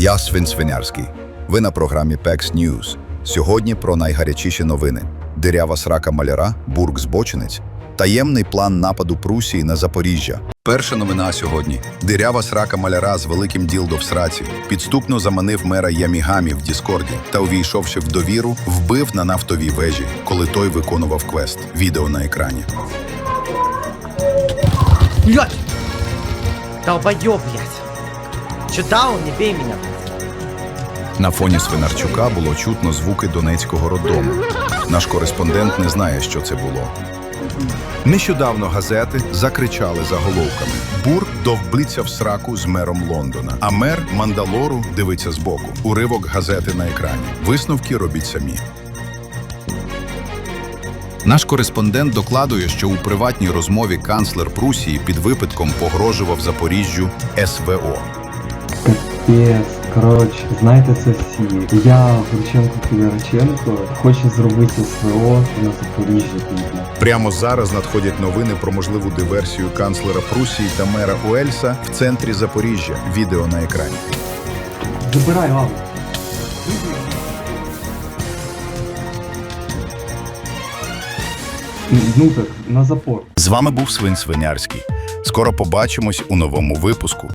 Я Свин Свинярський. Ви на програмі PEX News. Сьогодні про найгарячіші новини: дирява срака маляра, бурк збочинець, таємний план нападу Прусії на Запоріжжя. Перша новина сьогодні: дирява срака маляра з великим ділдо в сраці підступно заманив мера Ямігамі в Діскорді та, увійшовши в довіру, вбив на нафтовій вежі, коли той виконував квест. Відео на екрані. Блять! Долбоёб, блядь! Даун, не бей меня. На фоні Свинарчука було чутно звуки Донецького роддому. Наш кореспондент не знає, що це було. Нещодавно газети закричали заголовками: Бур довблиться в сраку з мером Лондона. А мер Мандалору дивиться збоку. Уривок газети на екрані. Висновки робіть самі. Наш кореспондент докладує, що у приватній розмові канцлер Прусії під випадком погрожував Запоріжжю СВО. Коротше, знаєте це всі. Я Гурченко Федорченко хочу зробити СВО на Запоріжжі. Прямо зараз надходять новини про можливу диверсію канцлера Прусії та мера Уельса в центрі Запоріжжя. Відео на екрані. Забирай лаву. Ну так, на запор. З вами був Свин Свинярський. Скоро побачимось у новому випуску.